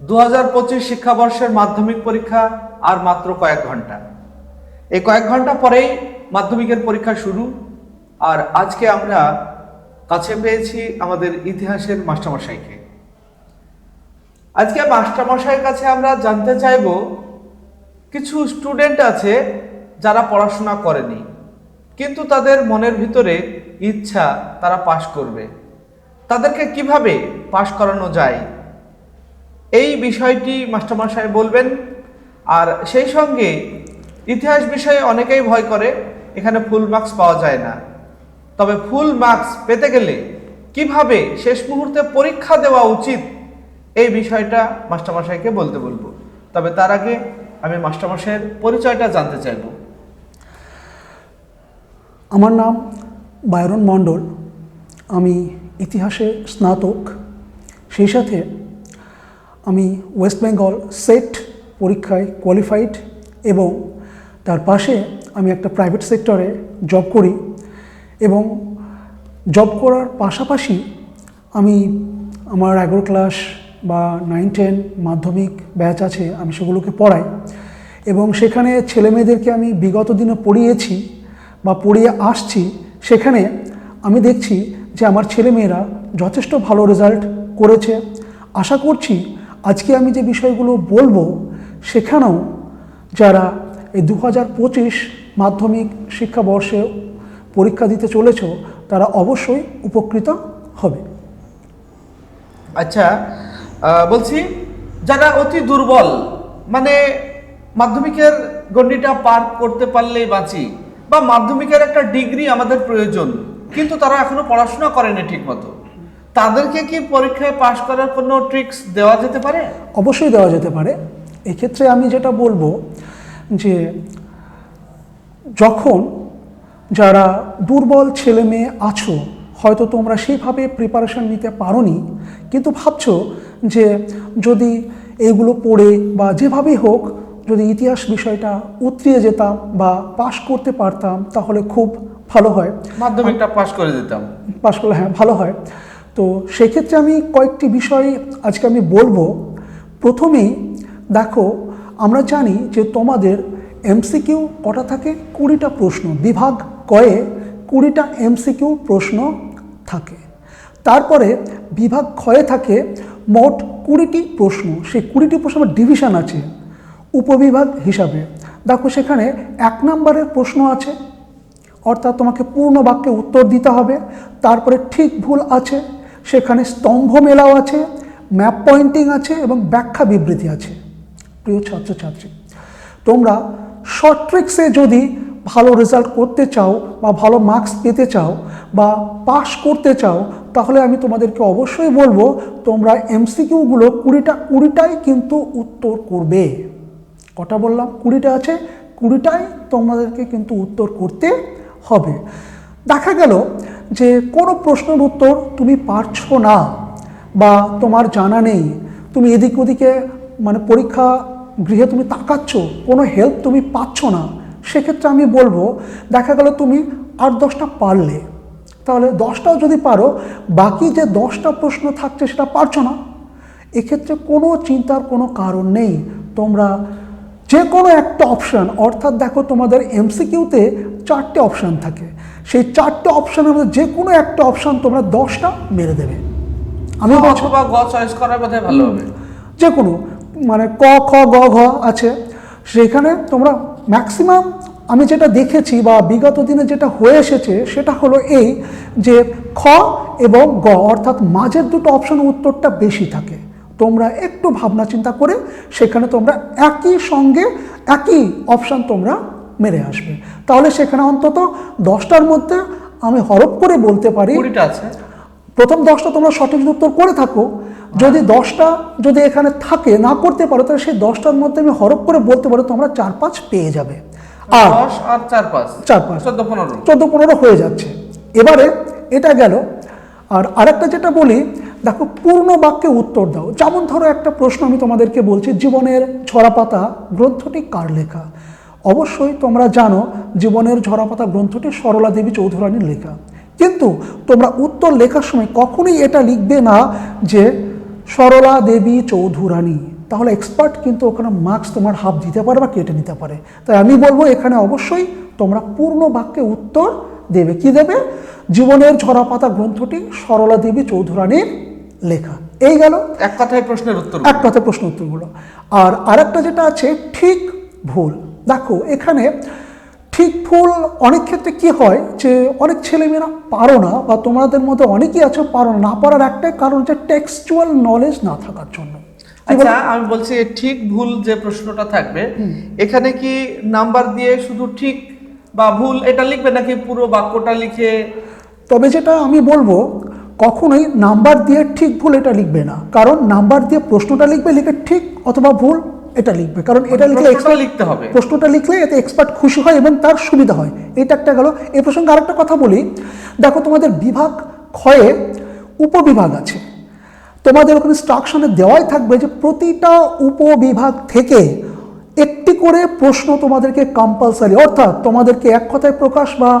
দু হাজার পঁচিশ শিক্ষাবর্ষের মাধ্যমিক পরীক্ষা আর মাত্র কয়েক ঘণ্টা। এই কয়েক ঘণ্টা পরেই মাধ্যমিকের পরীক্ষা শুরু। আর আজকে আমরা কাছে পেয়েছি আমাদের ইতিহাসের মাস্টারমশাইকে। আজকে মাস্টারমশাইয়ের কাছে আমরা জানতে চাইব, কিছু স্টুডেন্ট আছে যারা পড়াশোনা করেনি, কিন্তু তাদের মনের ভিতরে ইচ্ছা তারা পাশ করবে। তাদেরকে কীভাবে পাশ করানো যায়? এই বিষয়টি মাস্টারমশাই বলবেন, আর সেই সঙ্গে ইতিহাস বিষয়ে অনেকেই ভয় করে, এখানে ফুল মার্কস পাওয়া যায় না। তবে ফুল মার্কস পেতে গেলে কীভাবে শেষ মুহূর্তে পরীক্ষা দেওয়া উচিত, এই বিষয়টা মাস্টারমশাইকে বলতে বলব। তবে তার আগে আমি মাস্টারমশাইয়ের পরিচয়টা জানতে চাইব। আমার নাম বায়রন মণ্ডল। আমি ইতিহাসে স্নাতক, সেই সাথে আমি ওয়েস্ট বেঙ্গল সেট পরীক্ষায় কোয়ালিফাইড এবং তার পাশে আমি একটা প্রাইভেট সেক্টরে জব করি এবং জব করার পাশাপাশি আমি আমার এগারো ক্লাস বা নাইন টেন মাধ্যমিক ব্যাচ আছে, আমি সেগুলোকে পড়াই এবং সেখানে ছেলেমেয়েদেরকে আমি বিগত দিনে পড়িয়েছি বা পড়িয়ে আসছি, সেখানে আমি দেখছি যে আমার ছেলেমেয়েরা যথেষ্ট ভালো রেজাল্ট করেছে। আশা করছি আজকে আমি যে বিষয়গুলো বলব, সেখানেও যারা এই দু হাজার পঁচিশ মাধ্যমিক শিক্ষাবর্ষে পরীক্ষা দিতে চলেছ, তারা অবশ্যই উপকৃত হবে। আচ্ছা বলছি, যারা অতি দুর্বল মানে মাধ্যমিকের গণ্ডিটা পার করতে পারলেই বাঁচি, বা মাধ্যমিকের একটা ডিগ্রি আমাদের প্রয়োজন, কিন্তু তারা এখনও পড়াশোনা করেনি ঠিক মতো তাদেরকে কি পরীক্ষায় পাশ করার কোনো ট্রিক্স দেওয়া যেতে পারে? অবশ্যই দেওয়া যেতে পারে। এক্ষেত্রে আমি যেটা বলব যে যখন যারা দুর্বল ছেলে মেয়ে আছো হয়তো তোমরা সেইভাবে প্রিপারেশন নিতে পারোনি কিন্তু ভাবছ যে যদি এগুলো পড়ে বা যেভাবেই হোক যদি ইতিহাস বিষয়টা উতরিয়ে যেতাম বা পাশ করতে পারতাম তাহলে খুব ভালো হয়। মাধ্যমিকটা পাশ করে দিতাম। পাশ করলে হ্যাঁ ভালো হয়। তো সেক্ষেত্রে আমি কয়েকটি বিষয় আজকে আমি বলব। প্রথমেই, দেখো, আমরা জানি যে তোমাদের এমসিকিউ কটা থাকে? কুড়িটা প্রশ্ন। বিভাগ কয়ে কুড়িটা এমসিকিউ প্রশ্ন থাকে। তারপরে বিভাগ ক্ষয়ে থাকে মোট কুড়িটি প্রশ্ন। সেই কুড়িটি প্রশ্ন ডিভিশন আছে উপবিভাগ হিসাবে। দেখো, সেখানে এক নম্বরের প্রশ্ন আছে, অর্থাৎ তোমাকে পূর্ণ বাক্যে উত্তর দিতে হবে। তারপরে ঠিক ভুল আছে সেখানে স্তম্ভ মেলাও আছে ম্যাপ পয়েন্টিং আছে এবং ব্যাখ্যা বিবৃতি আছে। প্রিয় ছাত্রছাত্রী, তোমরা শর্ট ট্রিক্সে যদি ভালো রেজাল্ট করতে চাও বা ভালো মার্কস পেতে চাও বা পাস করতে চাও, তাহলে আমি তোমাদেরকে অবশ্যই বলব, তোমরা এমসিকিউগুলো কুড়িটা, কুড়িটাই কিন্তু উত্তর করবে। কটা বললাম? কুড়িটা আছে, কুড়িটাই তোমাদেরকে কিন্তু উত্তর করতে হবে। দেখা গেল যে কোনো প্রশ্নের উত্তর তুমি পারছ না বা তোমার জানা নেই, তুমি এদিক ওদিকে মানে পরীক্ষা গৃহে তুমি তাকাচ্ছ, কোনো হেল্প তুমি পাচ্ছ না, সেক্ষেত্রে আমি বলব, দেখা গেল তুমি আট দশটা পারলে। তাহলে দশটাও যদি পারো, বাকি যে দশটা প্রশ্ন থাকছে সেটা পারছ না। এক্ষেত্রে কোনো চিন্তার কোনো কারণ নেই। তোমরা যে কোনো একটা অপশান অর্থাৎ দেখো তোমাদের এমসিকিউতে চারটে অপশান থাকে। সেই চারটে অপশানের মধ্যে যে কোনো একটা অপশান তোমরা দশটা মেরে দেবে। আমি অথবা গ চয়েস করার বোধহয় ভালো হবে। যে কোনো মানে ক খ গ ঘ আছে। সেখানে তোমরা ম্যাক্সিমাম আমি যেটা দেখেছি বা বিগত দিনে যেটা হয়ে এসেছে সেটা হলো এই যে খ এবং গ অর্থাৎ মাঝের দুটো অপশন উত্তরটা বেশি থাকে। তোমরা একটু ভাবনা চিন্তা করে সেখানে তোমরা একই সঙ্গে একই অপশান তোমরা মেরে আসবে। তাহলে সেখানে অন্তত দশটার মধ্যে আমি হরপ করে বলতে পারি প্রথম দশটা তোমরা সঠিক উত্তর করে থাকো। যদি দশটা যদি এখানে থাকে না করতে পারো তাহলে সেই দশটার মধ্যে আমি হরপ করে বলতে পারো তোমরা চার পাঁচ পেয়ে যাবে। আর আর চার পাঁচ চার পাঁচ চোদ্দ পনেরো চোদ্দ পনেরো হয়ে যাচ্ছে। এবারে এটা গেল। আর আরেকটা যেটা বলি দেখো পূর্ণ বাক্যে উত্তর দাও। যেমন ধরো একটা প্রশ্ন আমি তোমাদেরকে বলছি জীবনের ছড়াপাতা গ্রন্থটি কার লেখা? অবশ্যই তোমরা জানো জীবনের ঝরাপাতা গ্রন্থটি সরলা দেবী চৌধুরানীর লেখা। কিন্তু তোমরা উত্তর লেখার সময় কখনোই এটা লিখবে না যে সরলা দেবী চৌধুরানী। তাহলে এক্সপার্ট কিন্তু ওখানে মার্কস তোমার হাফ দিতে পারে বা কেটে নিতে পারে। তাই আমি বলব এখানে অবশ্যই তোমরা পূর্ণ বাক্যে উত্তর দেবে। কি দেবে? জীবনের ঝরাপাতা গ্রন্থটি সরলা দেবী চৌধুরানীর লেখা। এই গেল। এক কথায় প্রশ্নের উত্তর এক কথা প্রশ্ন উত্তরগুলো আর আরেকটা যেটা আছে ঠিক ভুল। দেখো এখানে ঠিক ভুল অনেক ক্ষেত্রে কি হয় যে অনেক ছেলেমেয়েরা পারো না বা তোমাদের মধ্যে অনেকেই আছে পারো না না পারার একটাই কারণ যে টেক্সচুয়াল নলেজ না থাকার জন্য। আচ্ছা আমি বলছি ঠিক ভুল যে প্রশ্নটা থাকবে এখানে কি নাম্বার দিয়ে শুধু ঠিক বা ভুল এটা লিখবে নাকি পুরো বাক্যটা লিখে? তবে যেটা আমি বলব কখনোই নাম্বার দিয়ে ঠিক ভুল এটা লিখবে না। কারণ নাম্বার দিয়ে প্রশ্নটা লিখবে লিখে ঠিক অথবা ভুল এটা লিখবে। কারণ এটা লিখলে প্রশ্নটা লিখতে হবে। প্রশ্নটা লিখলে এতে এক্সপার্ট খুশি হয় এবং তার সুবিধা হয়। এটা একটা গেল। এই প্রসঙ্গে আরেকটা কথা বলি। দেখো তোমাদের বিভাগ ক্ষয়ে উপবিভাগ আছে। তোমাদের ওখানে স্ট্রাকশনে দেওয়াই থাকবে যে প্রতিটা উপবিভাগ থেকে একটি করে প্রশ্ন তোমাদেরকে কম্পালসারি অর্থাৎ তোমাদেরকে এক কথায় প্রকাশ বা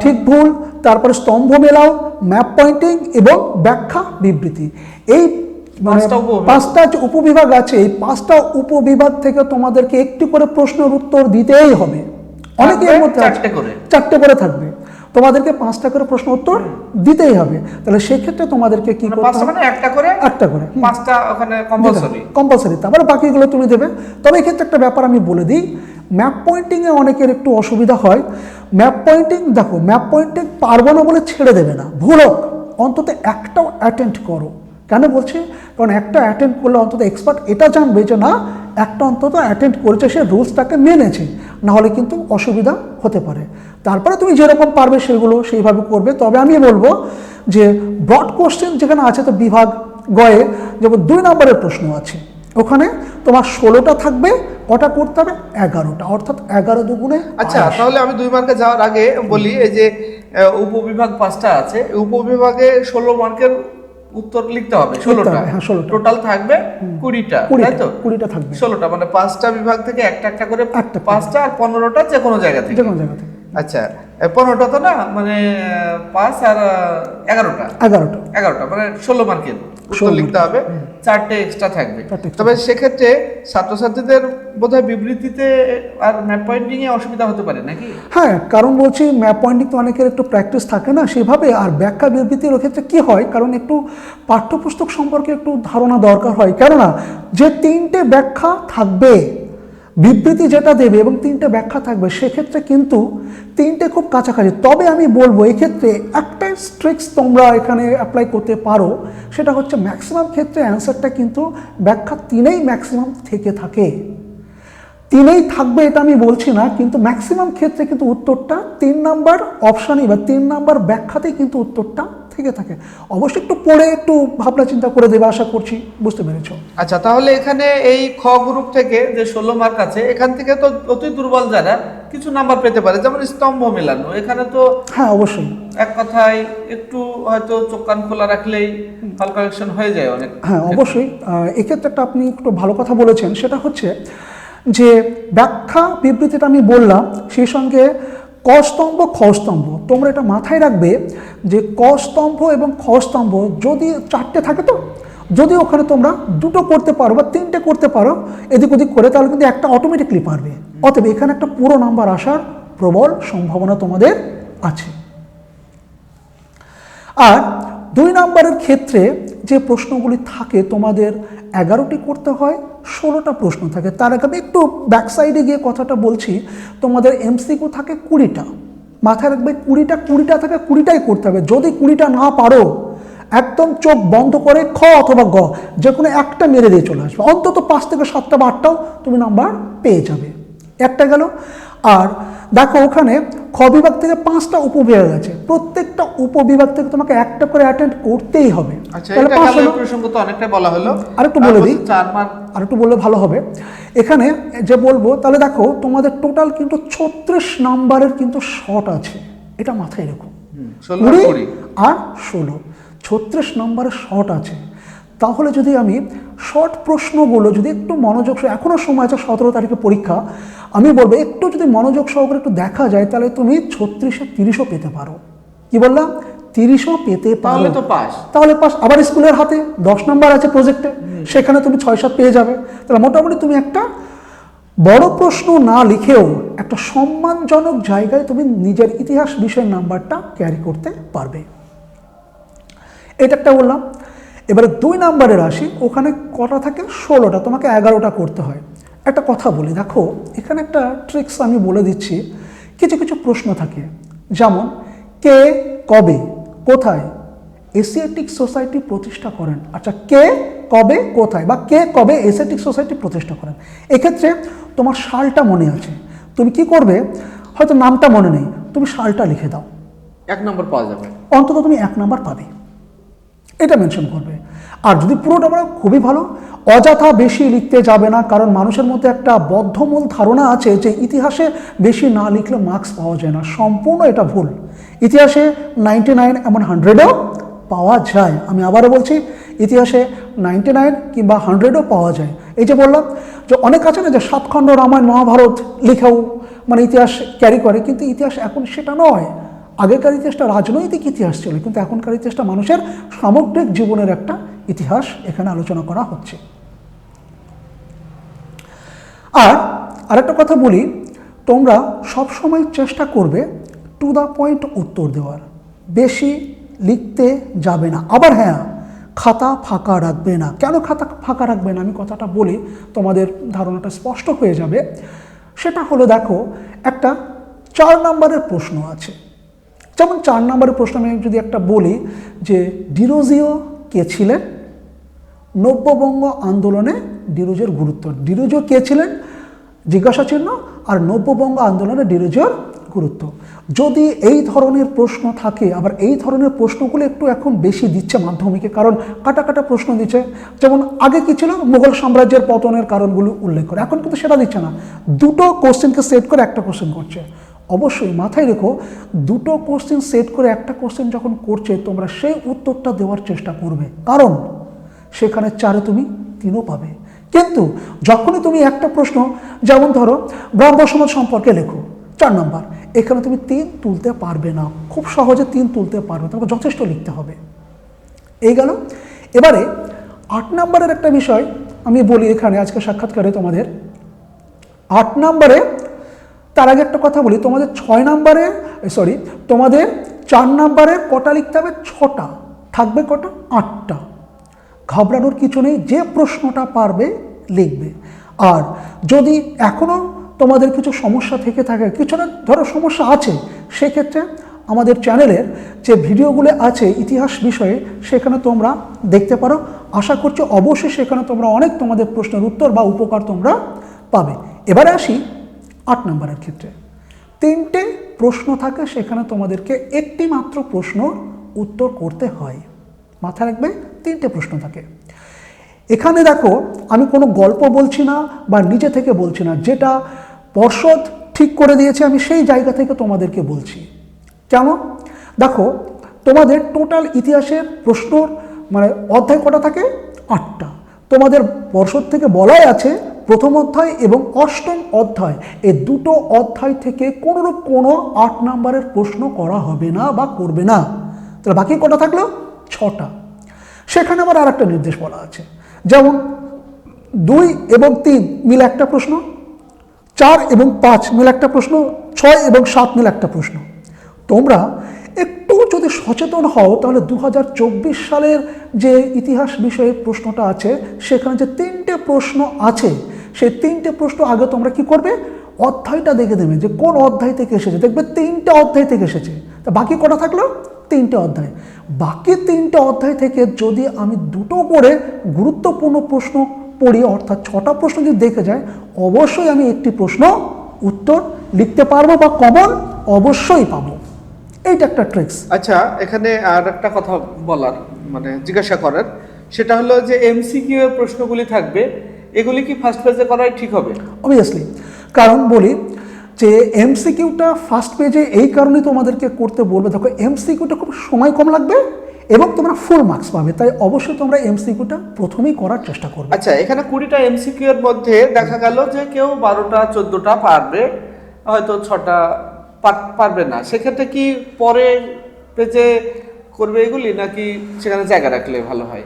ঠিক ভুল তারপরে স্তম্ভ মেলাও ম্যাপ পয়েন্টিং এবং ব্যাখ্যা বিবৃতি। এই মানে পাঁচটা উপবিভাগ। পাঁচটা উপবিভাগ আছে এই পাঁচটা উপবিভাগ থেকে তোমাদেরকে একটি করে প্রশ্নের উত্তর দিতেই হবে। অনেকে এর মধ্যে চারটে করে। থাকবে। তোমাদেরকে পাঁচটা করে প্রশ্ন উত্তর দিতেই হবে। তাহলে সেক্ষেত্রে তোমাদেরকে কি মানে করতে মানে একটা করে একটা করে। পাঁচটা ওখানে কম্পালসরি কম্পালসারি তারপরে বাকিগুলো তুমি দেবে। তবে এক্ষেত্রে একটা ব্যাপার আমি বলে দিই। ম্যাপ পয়েন্টিংয়ে অনেকের একটু অসুবিধা হয়। ম্যাপ পয়েন্টিং দেখো ম্যাপ পয়েন্টিং পারব না বলে ছেড়ে দেবে না। ভুল হোক। অন্তত একটাও অ্যাটেন্ড করো। কেন বলছি? কারণ একটা অ্যাটেন্ড করলে অন্তত এক্সপার্ট এটা জানবে যে না একটা অন্তত অ্যাটেন্ড করেছে সে রুলসটাকে মেনেছে। না হলে কিন্তু অসুবিধা হতে পারে। তারপরে তুমি যেরকম পারবে সেগুলো সেইভাবে করবে। তবে আমি বলব যে ব্রড কোশ্চেন যেখানে আছে তো বিভাগ গয়ে যেমন দুই নম্বরের প্রশ্ন আছে। ওখানে তোমার ষোলোটা থাকবে কটা করতে হবে? এগারোটা। অর্থাৎ এগারো দুগুণে আচ্ছা তাহলে আমি দুই মার্কে যাওয়ার আগে বলি এই যে উপবিভাগ পাঁচটা আছে। উপবিভাগে ষোলো মার্কের উত্তর লিখতে হবে ষোলোটা। হবে, হ্যাঁ, 16টা। টোটাল থাকবে কুড়িটা তাই তো? কুড়িটা থাকবে। ষোলোটা মানে পাঁচটা বিভাগ থেকে একটা একটা করে পাঁচটা আর পনেরোটা যে কোনো জায়গা থেকে। যে কোনো জায়গা থেকে। আচ্ছা পনেরোটা তো না মানে পাঁচ আর এগারোটা। এগারোটা। এগারোটা মানে ষোলো মার্কের উত্তর লিখতে হবে। চারটে এক্সট্রা থাকবে। তবে সেক্ষেত্রে ছাত্রছাত্রীদের বোধহয় বিবৃতিতে আর ম্যাপ পয়েন্টিং এ অসুবিধা হতে পারে নাকি? হ্যাঁ কারণ বলছি ম্যাপ পয়েন্টিং তো অনেকের একটু প্র্যাকটিস থাকে না সেভাবে আর ব্যাখ্যা বিবৃতির ক্ষেত্রে কি হয়? কারণ একটু পাঠ্যপুস্তক সম্পর্কে একটু ধারণা দরকার হয়। কেননা যে তিনটে ব্যাখ্যা থাকবে বিবৃতি যেটা দেবে এবং তিনটে ব্যাখ্যা থাকবে, সেক্ষেত্রে কিন্তু তিনটে খুব কাছাকাছি। তবে আমি বলব, এক্ষেত্রে একটাই স্ট্রিক্স তোমরা এখানে অ্যাপ্লাই করতে পারো, সেটা হচ্ছে ম্যাক্সিমাম ক্ষেত্রে অ্যান্সারটা কিন্তু ব্যাখ্যা তিনেই ম্যাক্সিমাম থেকে থাকে। তিনেই থাকবে এটা আমি বলছি না, কিন্তু ম্যাক্সিমাম ক্ষেত্রে কিন্তু উত্তরটা তিন নাম্বার অপশানই বা তিন নাম্বার ব্যাখ্যাতেই কিন্তু উত্তরটা থেকে থাকে। অবশ্যই একটু পড়ে একটু ভাবনা চিন্তা করে দেবে আশা করছি। বুঝতে পেরেছ? আচ্ছা তাহলে এখানে এই খ গ্রুপ থেকে যে ষোলো মার্ক আছে এখান থেকে তো অতি দুর্বল যারা কিছু নাম্বার পেতে পারে যেমন স্তম্ভ মেলানো। এখানে তো হ্যাঁ অবশ্যই। এক কথায় একটু হয়তো চোখ কান খোলা রাখলেই ফল কালেকশন হয়ে যায় অনেক হ্যাঁ অবশ্যই। এক্ষেত্রে একটা আপনি একটু ভালো কথা বলেছেন। সেটা হচ্ছে যে ব্যাখ্যা বিবৃতিটা আমি বললাম সেই সঙ্গে ক স্তম্ভ খ স্তম্ভ তোমরা এটা মাথায় রাখবে যে ক স্তম্ভ এবং খ স্তম্ভ যদি চারটে থাকে তো, যদি ওখানে তোমরা দুটো করতে পারো বা তিনটে করতে পারো, এদিক ওদিক করে, তাহলে কিন্তু একটা অটোমেটিকলি পারবে। অতএব এখানে একটা পুরো নাম্বার আসার প্রবল সম্ভাবনা তোমাদের আছে। আর দুই নাম্বারের ক্ষেত্রে যে প্রশ্নগুলি থাকে তোমাদের এগারোটি করতে হয়, ষোলোটা প্রশ্ন থাকে। তার আগে আমি একটু ব্যাক সাইডে গিয়ে কথাটা বলছি, তোমাদের এমসিকিউ থাকে কুড়িটা। মাথায় রাখবে কুড়িটা কুড়িটা থাকে কুড়িটাই করতে হবে। যদি কুড়িটা না পারো, একদম চোখ বন্ধ করে খ অথবা গ যে কোনো একটা মেরে দিয়ে চলে আসবে। অন্তত পাঁচ থেকে সাতটা বা আটটাও তুমি নাম্বার পেয়ে যাবে। একটা গেল আর দেখো ওখানে খ বিভাগ থেকে পাঁচটা উপবিভাগ আছে। প্রত্যেকটা উপবিভাগ থেকে তোমাকে একটা করে অ্যাটেন্ড করতেই হবে। আচ্ছা তাহলে এটা পাঁচ গেল হলো। এই প্রসঙ্গ তো? অনেকটা বলা হলো। আরেকটু বলে দিই। চার মার্ক আর একটু বললে ভালো হবে। এখানে যে বলব তাহলে দেখো তোমাদের টোটাল কিন্তু ছত্রিশ নাম্বারের কিন্তু শর্ট আছে। এটা মাথায় রেখো। কুড়ি আর ষোলো। ছত্রিশ নম্বরের শর্ট আছে। তাহলে যদি আমি শর্ট প্রশ্নগুলো যদি একটু মনোযোগ সহ এখনও সময় আছে সতেরো তারিখে পরীক্ষা আমি বলব একটু যদি মনোযোগ সহকারে একটু দেখা যায় তাহলে তুমি ছত্রিশে তিরিশও পেতে পারো। কি বললাম? তিরিশও পেতে পারো। তো পাস। তাহলে পাস। আবার স্কুলের হাতে দশ নম্বর আছে প্রজেক্টে সেখানে তুমি ছয় সাত পেয়ে যাবে। তাহলে মোটামুটি তুমি একটা বড় প্রশ্ন না লিখেও একটা সম্মানজনক জায়গায় তুমি নিজের ইতিহাস বিষয়ের নাম্বারটা ক্যারি করতে পারবে। এটা একটা বললাম। এবারে দুই নাম্বারের আসি ওখানে কটা থাকে? ষোলোটা। তোমাকে এগারোটা করতে হয়। একটা কথা বলি দেখো এখানে একটা ট্রিক্স আমি বলে দিচ্ছি। কিছু কিছু প্রশ্ন থাকে। যেমন কে কবে কোথায় এশিয়াটিক সোসাইটি প্রতিষ্ঠা করেন? আচ্ছা কে কবে কোথায়? বা কে কবে এশিয়াটিক সোসাইটি প্রতিষ্ঠা করেন? এক্ষেত্রে তোমার সালটা মনে আছে। তুমি কি করবে? হয়তো নামটা মনে নেই। তুমি সালটা লিখে দাও। এক নম্বর পাওয়া যাবে। অন্তত তুমি এক নাম্বার পাবে। এটা মেনশন করবে। আর যদি পুরোটা মানে খুবই ভালো। অযথা বেশি লিখতে যাবে না, কারণ মানুষের মধ্যে একটা বদ্ধমূল ধারণা আছে যে ইতিহাসে বেশি না লিখলে মার্কস পাওয়া যায় না। সম্পূর্ণ এটা ভুল। ইতিহাসে নাইনটি নাইন এমন হান্ড্রেডও পাওয়া যায়। আমি আবারও বলছি, ইতিহাসে নাইনটি নাইন কিংবা হান্ড্রেডও পাওয়া যায়। এই যে বললাম যে অনেক আছে না যে সাতখণ্ড রামায়ণ মহাভারত লিখেও মানে ইতিহাস ক্যারি করে, কিন্তু ইতিহাস এখন সেটা নয়। আগেকার ইতিহাসটা রাজনৈতিক ইতিহাস ছিল, কিন্তু এখনকার ইতিহাসটা মানুষের সামগ্রিক জীবনের একটা ইতিহাস এখানে আলোচনা করা হচ্ছে। আর আরেকটা কথা বলি, তোমরা সব সময় চেষ্টা করবে টু দ্য পয়েন্ট উত্তর দেওয়ার। বেশি লিখতে যাবে না। আবার হ্যাঁ খাতা ফাঁকা রাখবে না। কেন খাতা ফাঁকা রাখবে না? আমি কথাটা বলি, তোমাদের ধারণাটা স্পষ্ট হয়ে যাবে। সেটা হলো দেখো, একটা চার নম্বরের প্রশ্ন আছে। যেমন চার নম্বরের প্রশ্ন আমি যদি একটা বলি যে ডিরোজিও কে ছিলেন? নব্যবঙ্গ আন্দোলনে ডিরোজের গুরুত্ব। ডিরোজিও কে ছিলেন? জিজ্ঞাসা চিহ্ন আর নব্যবঙ্গ আন্দোলনে ডিরোজিওর গুরুত্ব। যদি এই ধরনের প্রশ্ন থাকে, আবার এই ধরনের প্রশ্নগুলো একটু এখন বেশি দিচ্ছে মাধ্যমিকে, কারণ কাটা কাটা প্রশ্ন দিচ্ছে। যেমন আগে কি ছিল? মুঘল সাম্রাজ্যের পতনের কারণগুলো উল্লেখ করে। এখন কিন্তু সেটা দিচ্ছে না। দুটো কোশ্চেনকে সেট করে একটা কোশ্চেন করছে। অবশ্যই মাথায় রেখো, দুটো কোশ্চেন সেট করে একটা কোশ্চেন যখন করছে, তোমরা সেই উত্তরটা দেওয়ার চেষ্টা করবে। কারণ সেখানে চারে তুমি তিনও পাবে। কিন্তু যখনই তুমি একটা প্রশ্ন, যেমন ধরো ব্রাহ্ম সমাজ সম্পর্কে লেখো, চার নাম্বার, এখানে তুমি তিন তুলতে পারবে না। খুব সহজে তিন তুলতে পারবে, তোমাকে যথেষ্ট লিখতে হবে। এই গেল। এবারে আট নাম্বারের একটা বিষয় আমি বলি এখানে, আজকে সাক্ষাৎকারে তোমাদের। আট নম্বরে তার আগে একটা কথা বলি, তোমাদের ছয় নম্বরে সরি তোমাদের চার নম্বরে কটা লিখতে হবে? ছটা। থাকবে কটা? আটটা। ঘাবড়ানোর কিছু নেই, যে প্রশ্নটা পারবে লিখবে। আর যদি এখনও তোমাদের কিছু সমস্যা থেকে থাকে, কিছু না, ধরো সমস্যা আছে, সেক্ষেত্রে আমাদের চ্যানেলের যে ভিডিওগুলো আছে ইতিহাস বিষয়ে, সেখানে তোমরা দেখতে পারো। আশা করছি অবশ্যই সেখানে তোমরা অনেক তোমাদের প্রশ্নের উত্তর বা উপকার তোমরা পাবে। এবারে আসি আট নম্বরের ক্ষেত্রে। তিনটে প্রশ্ন থাকে, সেখানে তোমাদেরকে একটি মাত্র প্রশ্ন উত্তর করতে হয়। মাথায় রাখবে, তিনটে প্রশ্ন থাকে। এখানে দেখো, আমি কোনো গল্প বলছি না বা নিজে থেকে বলছি না, যেটা পর্ষদ ঠিক করে দিয়েছে, আমি সেই জায়গা থেকে তোমাদেরকে বলছি। কেন? দেখো, তোমাদের টোটাল ইতিহাসের প্রশ্নর মানে অধ্যায় কটা থাকে? আটটা। তোমাদের পর্ষদ থেকে বলাই আছে প্রথম অধ্যায় এবং অষ্টম অধ্যায় এই দুটো অধ্যায় থেকে কোনোরূপ কোনো আট নাম্বারের প্রশ্ন করা হবে না বা করবে না। তাহলে বাকি কটা থাকল? ছটা। সেখানে আবার আর একটা নির্দেশ বলা আছে। যেমন দুই এবং তিন মিলে একটা প্রশ্ন, চার এবং পাঁচ মিলে একটা প্রশ্ন, ছয় এবং সাত মিলে একটা প্রশ্ন। তোমরা একটু যদি সচেতন হও, তাহলে দু হাজার চব্বিশ সালের যে ইতিহাস বিষয়ে প্রশ্নটা আছে, সেখানে যে তিনটে প্রশ্ন আছে সেই তিনটে প্রশ্ন আগে তোমরা কি করবে? অধ্যায়টা দেখে দেবে যে কোন অধ্যায় থেকে এসেছে। দেখবে তিনটে অধ্যায় থেকে এসেছে। তা বাকি কটা থাকল? তিনটে অধ্যায়। বাকি তিনটে অধ্যায় থেকে যদি আমি দুটো করে গুরুত্বপূর্ণ প্রশ্ন পড়ি, অর্থাৎ ছটা প্রশ্ন যদি দেখে যায়, অবশ্যই আমি একটি প্রশ্ন উত্তর লিখতে পারব বা কমন অবশ্যই পাবো। এইটা একটা ট্রিক্স আচ্ছা এখানে আর একটা কথা বলার মানে জিজ্ঞাসা করার। সেটা হলো যে এমসিকিউ এর প্রশ্নগুলি থাকবে। এগুলি কি ফার্স্ট পেজে করাই ঠিক হবে? অবভিয়াসলি কারণ বলি যে এমসিকিউটা ফার্স্ট পেজে এই কারণে তোমাদেরকে করতে বলবে। দেখো এমসিকিউটা খুব সময় কম লাগবে এবং তোমরা ফুল মার্কস পাবে। তাই অবশ্যই তোমরা এমসিকিউটা প্রথমেই করার চেষ্টা করবে। আচ্ছা এখানে কুড়িটা এমসিকিউ এর মধ্যে দেখা গেল যে কেউ বারোটা চোদ্দটা পারবে। হয়তো ছটা পারবে না। সেক্ষেত্রে কি পরে পেজে করবে এগুলি নাকি সেখানে জায়গা রাখলে ভালো হয়?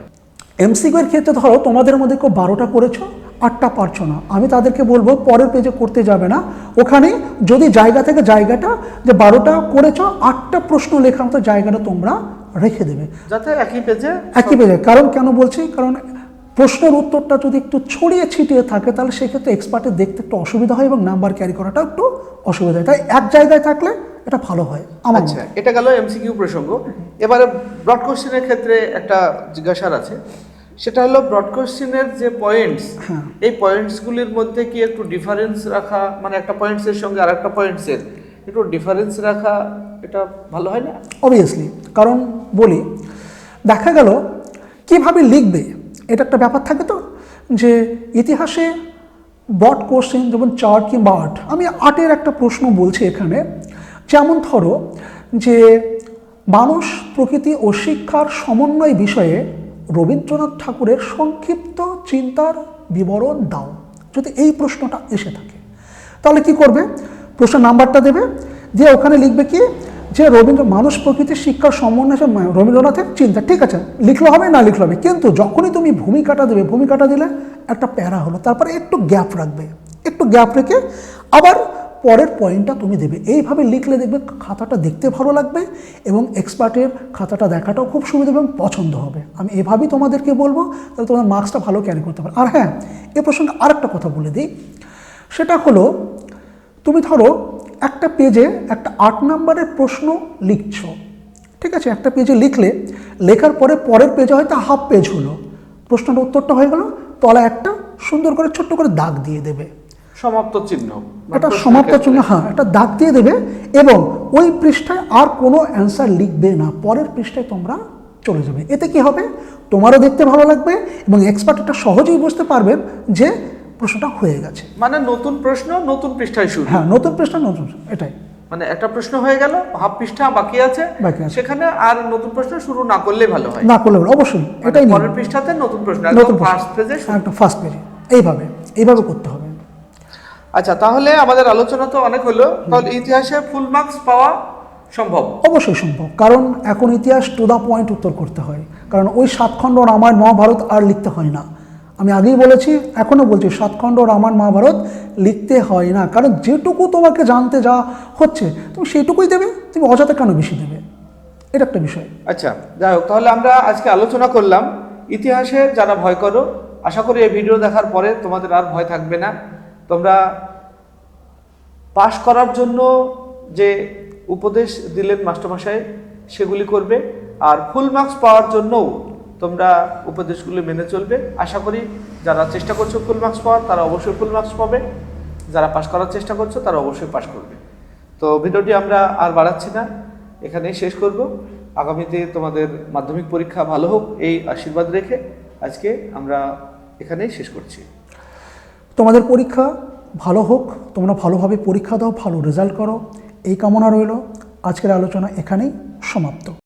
এমসিকিউ এর ক্ষেত্রে ধরো তোমাদের মধ্যে কেউ বারোটা করেছ আটটা পারছ না। আমি তাদেরকে বলব পরের পেজে করতে যাবে না। ওখানে যদি জায়গা থেকে জায়গাটা যে বারোটা করেছ আটটা প্রশ্ন লেখার মতো জায়গাটা তোমরা রেখে দেবে। যাতে একই পেজে একই পেজে কারণ কেন বলছি? কারণ প্রশ্নের উত্তরটা যদি একটু ছড়িয়ে ছিটিয়ে থাকে তাহলে সেক্ষেত্রে এক্সপার্টের দেখতে একটু অসুবিধা হয় এবং নাম্বার ক্যারি করাটা একটু অসুবিধা হয়। তাই এক জায়গায় থাকলে এটা ভালো হয় আমার আচ্ছা এটা গেল এমসিকিউ প্রসঙ্গ। এবারে ব্রড কোশ্চেনের ক্ষেত্রে একটা জিজ্ঞাসার আছে। সেটা হলো ব্রড কোশ্চেনের যে পয়েন্টস হ্যাঁ। এই পয়েন্টসগুলির মধ্যে কি একটু ডিফারেন্স রাখা মানে একটা পয়েন্টসের সঙ্গে আর একটা পয়েন্টসের একটু ডিফারেন্স রাখা এটা ভালো হয় না অবভিয়াসলি কারণ বলি দেখা গেল কীভাবে লিখবে এটা একটা ব্যাপার থাকে তো যে ইতিহাসে বট কোশ্চেন যেমন চার কিংবা আট আমি আর্টের একটা প্রশ্ন বলছি এখানে যেমন ধরো যে মানুষ প্রকৃতি ও শিক্ষার সমন্বয় বিষয়ে রবীন্দ্রনাথ ঠাকুরের সংক্ষিপ্ত চিন্তার বিবরণ দাও, যদি এই প্রশ্নটা এসে থাকে। তাহলে কি করবে? প্রশ্ন নাম্বারটা দেবে দিয়ে ওখানে লিখবে কি? যে রবীন্দ্র, মানুষ প্রকৃতির শিক্ষার সমন্বয় রবীন্দ্রনাথের চিন্তা। ঠিক আছে, লিখলে হবে না লিখলে হবে। কিন্তু যখনই তুমি ভূমিকাটা দেবে, ভূমিকাটা দিলে একটা প্যারা হলো। তারপরে একটু গ্যাপ রাখবে। একটু গ্যাপ রেখে আবার পরের পয়েন্টটা তুমি দেবে। এইভাবে লিখলে দেখবে খাতাটা দেখতে ভালো লাগবে এবং এক্সপার্টের খাতাটা দেখাটাও খুব সুবিধা এবং পছন্দ হবে। আমি এভাবেই তোমাদেরকে বলব, তাহলে তোমাদের মার্কসটা ভালো ক্যারি করতে পারবে আর হ্যাঁ এ প্রসঙ্গে আরেকটা কথা বলে দিই। সেটা হলো, তুমি ধরো একটা পেজে একটা আট নাম্বারের প্রশ্ন লিখছ, ঠিক আছে? একটা পেজে লিখলে, লেখার পরে পরের পেজে হয়তো হাফ পেজ হলো। প্রশ্নটা উত্তরটা হয়ে গেল তলা একটা সুন্দর করে ছোট্ট করে দাগ দিয়ে দেবে। সমাপ্ত চিহ্ন। বা একটা সমাপ্ত চিহ্ন হ্যাঁ একটা দাগ দিয়ে দেবে এবং ওই পৃষ্ঠায় আর কোনো অ্যান্সার লিখবে না। পরের পৃষ্ঠায় তোমরা চলে যাবে। এতে কি হবে? তোমারও দেখতে ভালো লাগবে এবং এক্সপার্ট এটা সহজেই বুঝতে পারবেন যে প্রশ্নটা হয়ে গেছে। মানে নতুন প্রশ্ন নতুন পৃষ্ঠায় শুরু। হ্যাঁ নতুন পৃষ্ঠা নতুন এটাই। মানে একটা প্রশ্ন হয়ে গেল হাফ পৃষ্ঠা বাকি আছে বাকি আছে। সেখানে আর নতুন প্রশ্ন শুরু না করলেই ভালো হয়। না করলে অবশ্যই মানে এটাই। পরের পৃষ্ঠাতে নতুন প্রশ্ন নতুন ফার্স্ট পেজে একটা ফার্স্ট পেজে এইভাবে এইভাবে করতে হবে। আচ্ছা তাহলে আমাদের আলোচনা তো অনেক হলো। তাহলে ইতিহাসে ফুল মার্কস পাওয়া সম্ভব? অবশ্যই সম্ভব কারণ এখন ইতিহাস টু দা পয়েন্ট উত্তর করতে হয়। কারণ ওই সাতখণ্ড রামায়ণ মহাভারত আর লিখতে হয় না। আমি আগেই বলেছি এখনও বলছি সাতখণ্ড রামায়ণ মহাভারত লিখতে হয় না। কারণ যেটুকু তোমাকে জানতে যা হচ্ছে তুমি সেইটুকুই দেবে তুমি অযথা কেন বেশি দেবে? এটা একটা বিষয়। আচ্ছা যাই হোক তাহলে আমরা আজকে আলোচনা করলাম। ইতিহাসে যারা ভয় করো আশা করি এই ভিডিও দেখার পরে তোমাদের আর ভয় থাকবে না। তোমরা পাশ করার জন্য যে উপদেশ দিলেন মাস্টারমশাই, সেগুলি করবে। আর ফুল মার্কস পাওয়ার জন্যও তোমরা উপদেশগুলি মেনে চলবে। আশা করি যারা চেষ্টা করছ ফুল মার্কস পাওয়ার, তারা অবশ্যই ফুল মার্কস পাবে। যারা পাশ করার চেষ্টা করছ, তারা অবশ্যই পাশ করবে। তো ভিডিওটি আমরা আর বাড়াচ্ছি না, এখানেই শেষ করব। আগামীতে তোমাদের মাধ্যমিক পরীক্ষা ভালো হোক, এই আশীর্বাদ রেখে আজকে আমরা এখানেই শেষ করছি। তোমাদের পরীক্ষা ভালো হোক, তোমরা ভালোভাবে পরীক্ষা দাও, ভালো রেজাল্ট করো। এই কামনা রইল। আজকের আলোচনা এখানেই সমাপ্ত।